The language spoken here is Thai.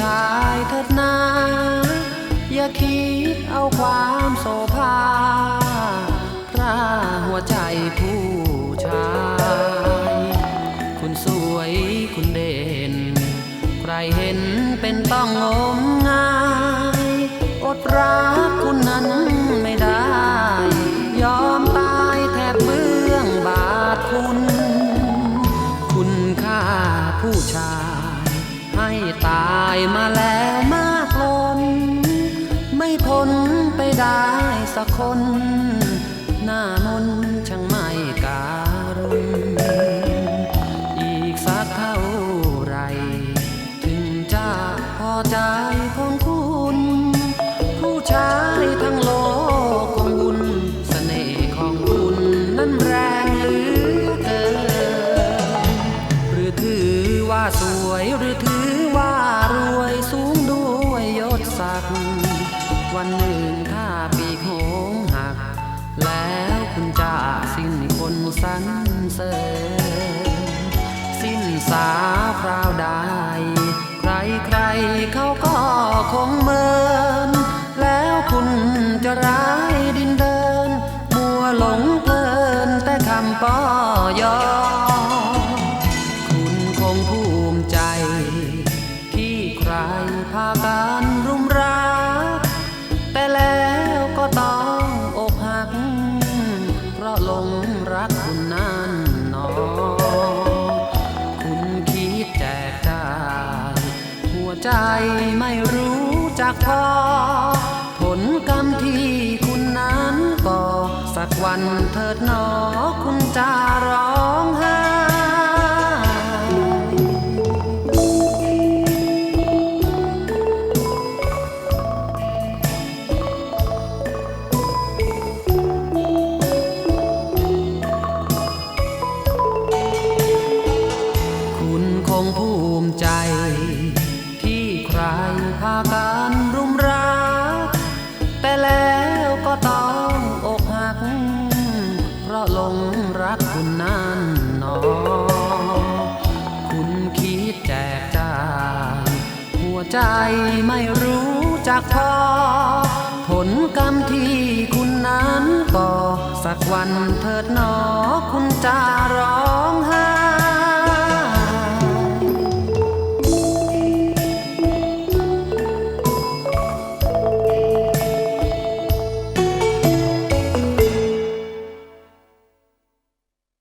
ชายเถิดนา อย่าคิดเอาความโสภาพระหัวใจผู้ชาย คุณสวยคุณเด่น ใครเห็นเป็นต้องงม ให้ตายมาแล้วมากล้นไม่พ้นไปได้สักคน หน้ามนช่างไม่การุณอีกสักเท่าไร ถึงจะพอใจของคุณ ผู้ชายทั้งโลกคงบุญเสน่ห์ของคุณนั้นแรงเหลือเกินหรือถือว่าส คงเมิน แล้วคุณจะร้ายดินเดิน มัวหลงเพลินแต่คำป้อยอ คุณคงภูมิใจ ที่ใครพากา จักพอ ผลกรรมที่คุณนั้นก่อ สักวันเถิดหนอคุณจะร้องไห้คุณคงภูมิใจที่ใครพากัน นั่นหนอ คุณคิดแจกจ่ายหัวใจไม่รู้จักพอ ผลกรรมที่คุณนั้นก่อสักวันเถิดหนอ คุณจะร้องไห้